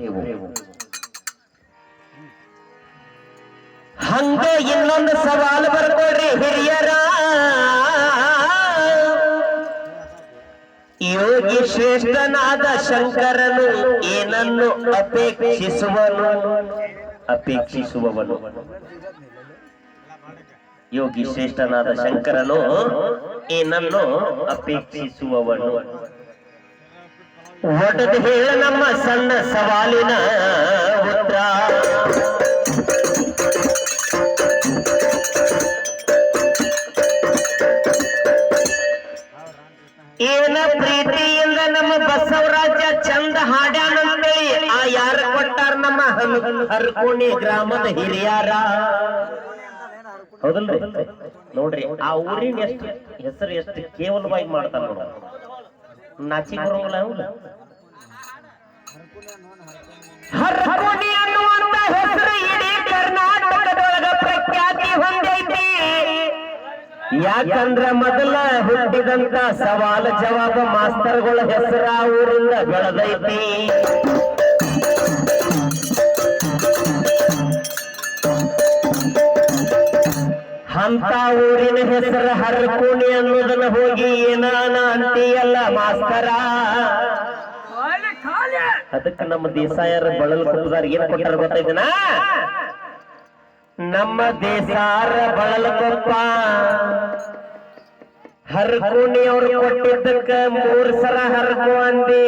ನೀವು. ಹಂಗ ಇನ್ನೊಂದು ಸವಾಲು ಬರ್ಕೊಡ್ರಿ ಹಿರಿಯರ. ಯೋಗಿ ಶ್ರೇಷ್ಠನಾದ ಶಂಕರನು ಏನನ್ನು ಅಪೇಕ್ಷಿಸುವನು? ಅಪೇಕ್ಷಿಸುವವನು. ಯೋಗಿ ಶ್ರೇಷ್ಠನಾದ ಶಂಕರನು ಏನನ್ನು ಅಪೇಕ್ಷಿಸುವವನು? ಒಡೆದು ಹೇಳ ನಮ್ಮ ಸಣ್ಣ ಸವಾಲಿನ ಉತ್ತರ ಏನ ಪ್ರೀತಿಯಿಂದ ನಮ್ಮ ಬಸವರಾಜ ಚಂದ ಹಾಡ್ಯಾನಂತೇಳಿ ಆ ಯಾರ ಕೊಟ್ಟಾರ ನಮ್ಮ ಹರ್ಕೋಣಿ ಗ್ರಾಮದ ಹಿರಿಯಾರ. ಹೌದಲ್ರಿ? ನೋಡ್ರಿ, ಆ ಊರಿನ ಎಷ್ಟು ಹೆಸರು ಎಷ್ಟು ಕೇವಲವಾಗಿ ಮಾಡ್ತಾರ ನೋಡ ನಾಚಿಕ್ ಬರೋಂಗಿಲ್ಲ ಅವ್ನು. ಹರ್ಕೋಣಿ ಅನ್ನುವಂತ ಹೆಸರು ಇಡೀ ಕರ್ನಾಟಕದೊಳಗ ಪ್ರಖ್ಯಾತಿ ಹೊಂದೈತಿ ಯಾಕಂದ್ರ ಮೊದಲ ಹುಟ್ಟಿದಂತ ಸವಾಲ ಜವಾಬ ಮಾಸ್ತರ್ಗಳ ಹೆಸರ ಊರಿಂದ ಬೆಳೆದೈತಿ ಅಂತ ಊರಿನ ಹೆಸರ ಹರಕೋಣಿ ಅನ್ನೋದನ್ನ ಹೋಗಿ ಏನಾನ ಅಂತೀಯಲ್ಲ ಮಾಸ್ತರ? ಅದಕ್ಕೆ ನಮ್ಮ ದೇಸಾಯರ ಬಳಲ್ ಕೊಟ್ಟದಾರ ಏನ್ ಕೊಟ್ಟಾರ ಗೊತ್ತಾಯ್ತನ ನಮ್ಮ ದೇಸಾರ ಬಳಲ ಹರ್ಕೋಣಿ ಅವ್ರು ಕೊಟ್ಟಿದ್ದಕ್ಕ ಮೂರ್ ಸಲ ಹರ್ಕೋ ಅಂದಿ.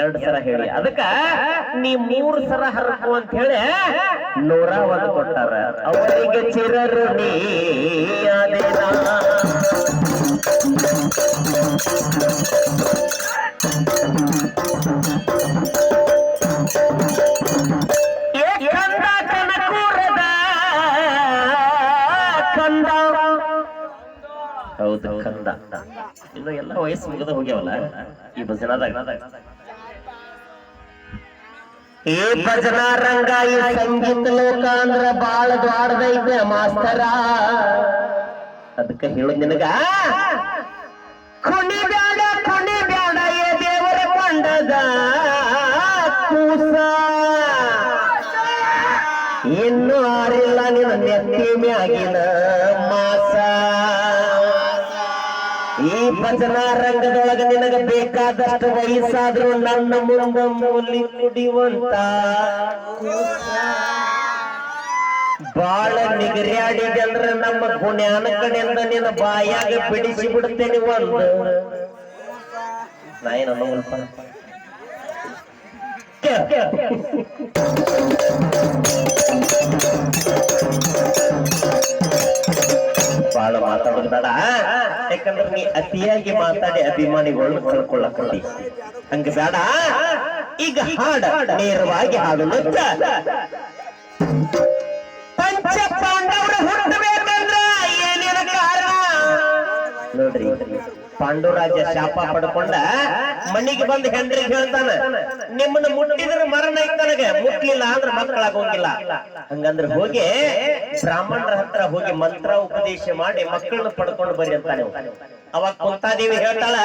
ಎರಡ್ ಸರ ಹೇಳಿ. ಅದಕ್ಕ ನೀ ಮೂರು ಸರ ಹರಕು ಅಂತ ಹೇಳಿ ನೂರ ಒಂದು ಕೊಟ್ಟಾರ. ಅವರಿಗೆ ಚಿರರು ನೀ ಹೌದು ಕಂದ. ಇನ್ನು ಎಲ್ಲ ವಯಸ್ಸು ಮುಗಿದ ಹೋಗ್ಯಾವಲ್ಲ? ಈ ಭಜನಾದಾಗ. ಈ ಭಜನಾ ರಂಗ ಈ ಸಂಗೀತ ಲೋಕ ಅಂದ್ರ ಬಾಳ ದ್ವಾಡದೈತೆ ಮಾಸ್ತರ. ಅದಕ್ಕೆ ಹೇಳು ನಿನಗ. ಕುಣಿ ಬ್ಯಾಡ ಕುಣಿ ಬ್ಯಾಡ, ಏ ದೇವರ ಕೊಂಡದ ಕೂಸ. ಇನ್ನು ಆರಿಲ್ಲ ನಿನ್ನ ನೆತ್ತಿ ಮ್ಯಾಗಿನ. ಭಜನಾ ರಂಗದೊಳಗ ನಿನಗ ಬೇಕಾದಷ್ಟು ವಯಸ್ಸಾದ್ರೂ ನನ್ನ ಮುಂದ ಮೂಲಿ ಕುಡಿಯುವಂತ. ಬಾಳ ನಿಗರ್ಯಾಡಿದಂದ್ರ ನಮ್ಮ ಗುಣ್ಯಾನ ಕಡೆಯಿಂದ ನಿನ್ನ ಬಾಯಾಗ ಬಿಡಿಸಿ ಬಿಡ್ತೇನೆ ಒಂದು. ನಾ ಏನು ಅನ್ನೋಲ್ಪ ಬಾಳ ಮಾತಾಡೋದು ಬೇಡ. ಯಾಕಂದ್ರೆ ನೀ ಅತಿಯಾಗಿ ಮಾತಾಡಿ ಅಭಿಮಾನಿಗಳು ಕಳ್ಕೊಳ್ಳಕತ್ತಿ ಹಂಗ ಬೇಡ. ಈಗ ಹಾಡ ನೇರವಾಗಿ ಹಾಡು ನುಚ್ಚ ಪಂಚ ಪಾಂಡವರು ಹುಟ್ಟಬೇಕಂದ್ರ ಏನೇನ ಕಾರಣ? ನೋಡ್ರಿ. ಪಾಂಡುರಾಜ ಶಾಪ ಪಡ್ಕೊಂಡ ಮನೆಗೆ ಬಂದು ಹೆಂಡ್ರಿಗೆ ಹೇಳ್ತಾನ, ನಿಮ್ಮನ್ನ ಮುಟ್ಟಿದ್ರೆ ಮರಣ ಐತನಗ ಮುಟ್ಲಿಲ್ಲ ಅಂದ್ರ ಮಕ್ಕಳಾಗೋಂಗಿಲ್ಲ. ಹಂಗಂದ್ರೆ ಹೋಗಿ ಬ್ರಾಹ್ಮಣರ ಹತ್ರ ಹೋಗಿ ಮಂತ್ರ ಉಪದೇಶ ಮಾಡಿ ಮಕ್ಕಳನ್ನ ಪಡ್ಕೊಂಡು ಬರ್ರಿ ಅಂತಾನೆ ಅವಾಗ ಕುಂತಾದೇವಿ ಹೇಳ್ತಾಳ,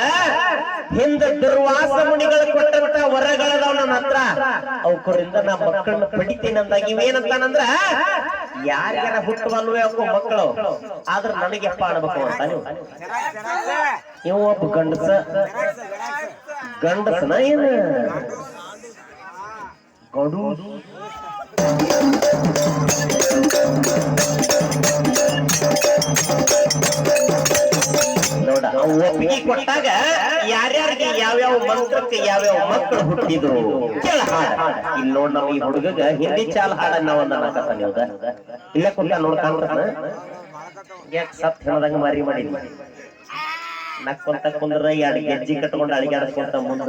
ಹಿಂದ ದುರ್ವಾಸ ಮುನಿಗಳು ಕೊಟ್ಟಂತ ವರಗಳದಾವ ನನ್ನ ಹತ್ರ. ಅವಕರಿಂದ ನಾ ಮಕ್ಕಳನ್ನ ಪಡಿತೀನಿ ಅಂದಾಗ ಇವೇನಂತಾನಂದ್ರ ಯಾರಿಗಾರ ಹುಟ್ಟುವಲ್ವೇ ಅಪ್ಪ ಮಕ್ಕಳು? ಆದ್ರೆ ನನಗೆ ಅಪ್ಪ ಆಡ್ಬೇಕು ಅಂತ ನೀವು. ನೀವು ಒಬ್ಬ ಗಂಡಸ. ಗಂಡಸನ ಏನು? ಗಡು. ನೋಡ ಒಪ್ಪಿಗೆ ಕೊಟ್ಟಾಗ ಯಾರ್ಯಾರಿಗೆ ಯಾವ್ಯಾವ ಮಂತ್ರಕ್ಕೆ ಯಾವ್ಯಾವ ಮಕ್ಕಳು ಹುಟ್ಟಿದ್ರು? ಕೇಳ ಹಾಡ. ಇಲ್ಲಿ ನೋಡ್ ನಾವು ಈ ಹುಡುಗ ಹಿಂದಿ ಚಾಲ್ ಹಾಡನ್ನ ಒಂದ ಅನ್ನಕತ್ತಾನ ಇಲ್ಲ ಕುಂತ ನೋಡ್ತಾನ. ಸತ್ ಹೇಳದಂಗ ಮಾರಿ ಮಾಡಿದ್ವಿ ನಕ್ಕೊಂತ ಕುಂದ್ರ ಎರಡು ಗೆಜ್ಜಿ ಕಟ್ಕೊಂಡು ಅಡಿಗಾಡ್ಕೊಂತ ಮುಂದ.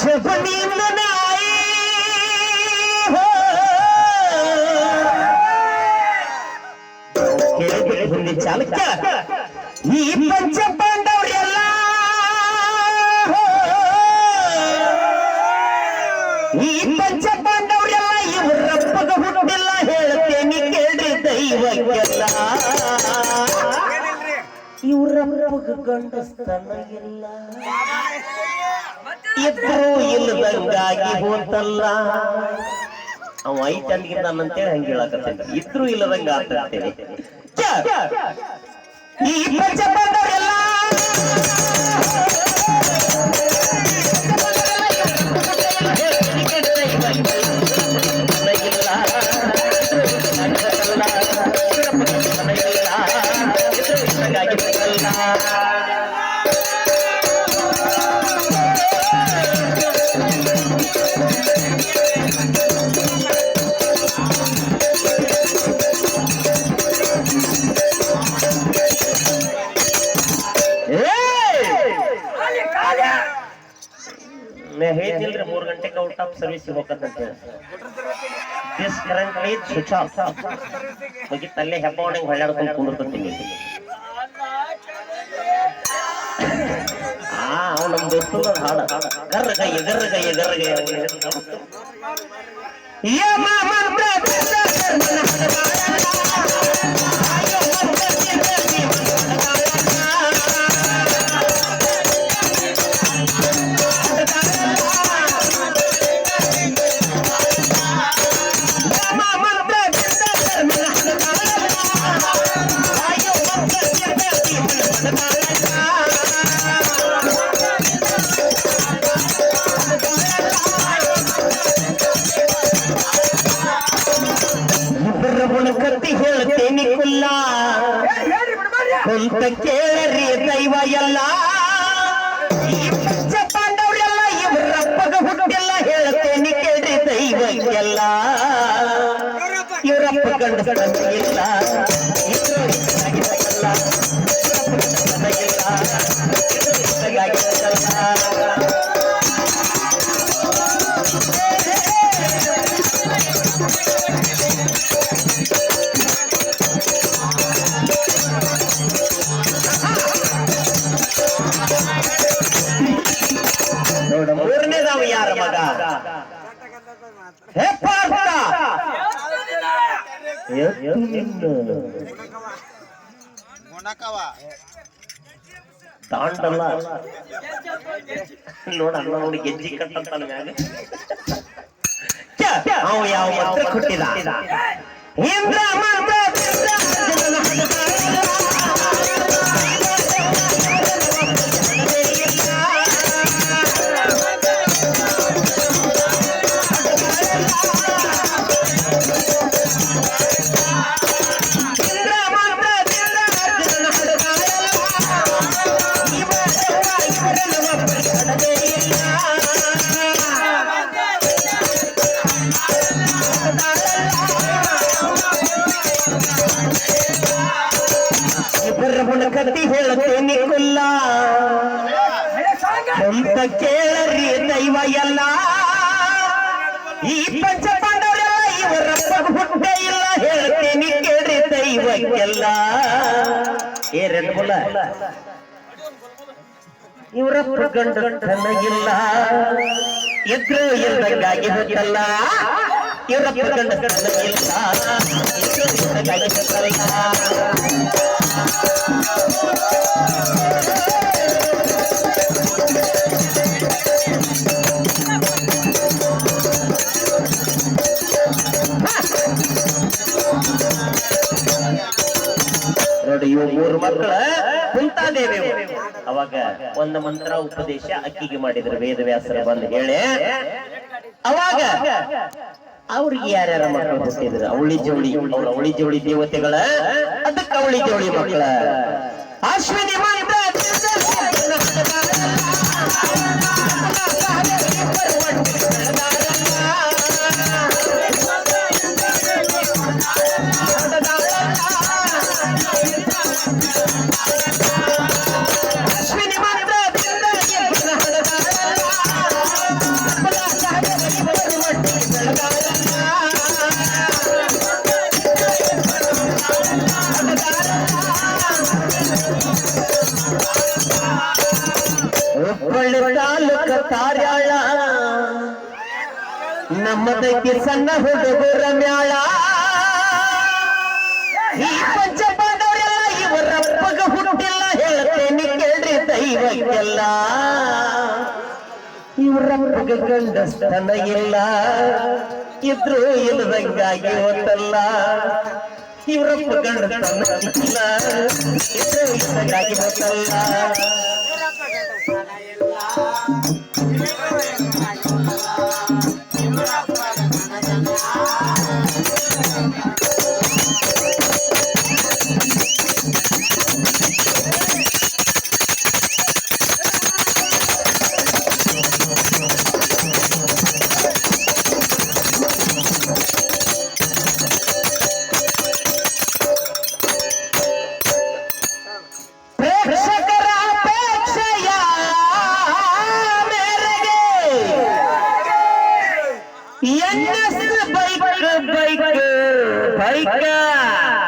ಜಗನಿಂದ ಹಿಂದಿ ಚಾಲಕ. ಈ ಪಂಚ ಪಾಂಡವರೆಲ್ಲ. ಈ ಪಂಚ ಪಾಂಡವರೆಲ್ಲ ಇವರಪ್ಪಗ ಹುಟ್ಟಿಲ್ಲ ಹೇಳ್ತೇನೆ ಕೇಳ್ರಿ ದೈವಕ್ಕೆಲ್ಲ. ಇವರಪ್ಪಗ ಗಂಡಸ್ತನ ಇಲ್ಲ ಇದ್ರು ಇಲ್ಲದಂಗಾಗಿ ಹೋತಲ್ಲ. ಅವ ಐತ್ ಅಂತೇಳಿ ಹಂಗ ಹೇಳಕತ್ತೇನೆ ಇದ್ರು ಇಲ್ಲದಂಗ ಆಗ್ತೇನೆ ಈ ಮೇ ಹೇಳ್ತಿಲ್ರಿ ಮೂರ್ ಗಂಟೆಗೆ ಔಟ್ ಆಫ್ ಸರ್ವಿಸ್ ಹೋಗಕ್ಕಂತ ದಿಸ್ ಕರೆಂಟ್ಲಿ ಸ್ವಿಚ್ ಆಫ್ ತಲೆ ಹೊಣಂಗ್ ಹೊಳ್ಳಾಡ್ಕೊಂಡು ಕುಂದಿರ್ತೀನಿ ಆ ಅವ್ನು ನಮ್ ದೋಸ್ತನ ಹಾಡ. ಗರ್ರ ಗಯ್ಯ ಗರ್ರ ಗಯ್ಯ ಗರ್ರ ಗಯ್ಯ ಯಮ ಮಂತ್ರ ಇಬ್ಬರ ಕತ್ತಿ ಹೇಳ್ತೇನೆ ಕುಲ್ಲ ಕುಂತ ಕೇಳರಿ ದೈವ ಎಲ್ಲ ಈ ಪಂಚ ಪಾಂಡವರೆಲ್ಲ ಇವರಪ್ಪಗ ಹುಟ್ಟಿಲ್ಲ ಹೇಳ್ತೇನೆ ಕೇಳ್ರಿ ದೈವ ಎಲ್ಲ ಇವರಪ್ಪ ಗಂಡ ಇಲ್ಲ ತಾಂಡಲ್ಲ ನೋಡ ಅಣ್ಣ ನೋಡಿ ಗೆಜ್ಜಿ ಕಟ್ಟಂತಾನ ಮ್ಯಾಗ. ಅವ ಯಾವ ಮಂತ್ರ ಕೊಟ್ಟಿದ ಇಂದ್ರ ಮಂತ್ರ ಇಬ್ಬರ ಕತ್ತಿ ಹೇಳುತ್ತೇನೆ ಕುಲ್ಲ ಸ್ವಂತ ಕೇಳರಿ ದೈವ ಎಲ್ಲ. ಈ ಪಂಚ ಇವರಪ್ಪ ಹುಟ್ಟೆ ಇಲ್ಲ ಹೇಳ್ತೇನೆ ಕೇಳ್ರಿ ದೈವಕ್ಕೆಲ್ಲ ಏ ರೆಡ್ ಇವರ ಗಂಡ ಇಲ್ಲ ಇದ್ರು ಇಲ್ದಂಗಾಗಿ ಹೋಗಲ್ಲ ಇವರಪ್ಪ ಗಂಡ ಇಲ್ಲ ಹೋಗಲ್ಲ ನೋಡಿ ಇವು ಮೂರು ಮಕ್ಕಳ. ಅವಾಗ ಒಂದು ಮಂತ್ರ ಉಪದೇಶ ಅಕ್ಕಿಗೆ ಮಾಡಿದ್ರು ವೇದವ್ಯಾಸರ ಬಂದು ಹೇಳಿ ಅವಾಗ ಅವ್ರಿಗೆ ಯಾರ್ಯಾರ ಮಕ್ಕಳು ಹುಟ್ಟಿದ್ರು? ಅವಳಿ ಜೋಳಿ ಅವಳ ಅವಳಿ ಜೋಳಿ ದೇವತೆಗಳ? ಅದಕ್ಕೆ ಅವಳಿ ಜೋಳಿ ಮಕ್ಕಳ? ನಮ್ಮದಕ್ಕೆ ಸಣ್ಣ ಹುಡುಗರ ಮ್ಯಾಳ. ಈ ಪಂಚ ಇವರ ಇವರಪ್ಪಗ ಹುಟ್ಟಿಲ್ಲ ಹೇಳ್ತೇನೆ ಕೇಳ್ರಿ ದೈವಕ್ಕೆಲ್ಲ. ಇವ್ರಪ್ಪಗೆ ಗಂಡಸ್ತನ ಇಲ್ಲ, ಇದ್ರು ಇಲ್ಲದಂಗಾಗಿ ಹೊತ್ತಲ್ಲ. ಇವ್ರಪ್ಪ ಗಂಡಸ್ತನ ಇಲ್ಲ, ಇದ್ರು ಇಲ್ಲದಂಗಾಗಿ ಹೊತ್ತಲ್ಲ.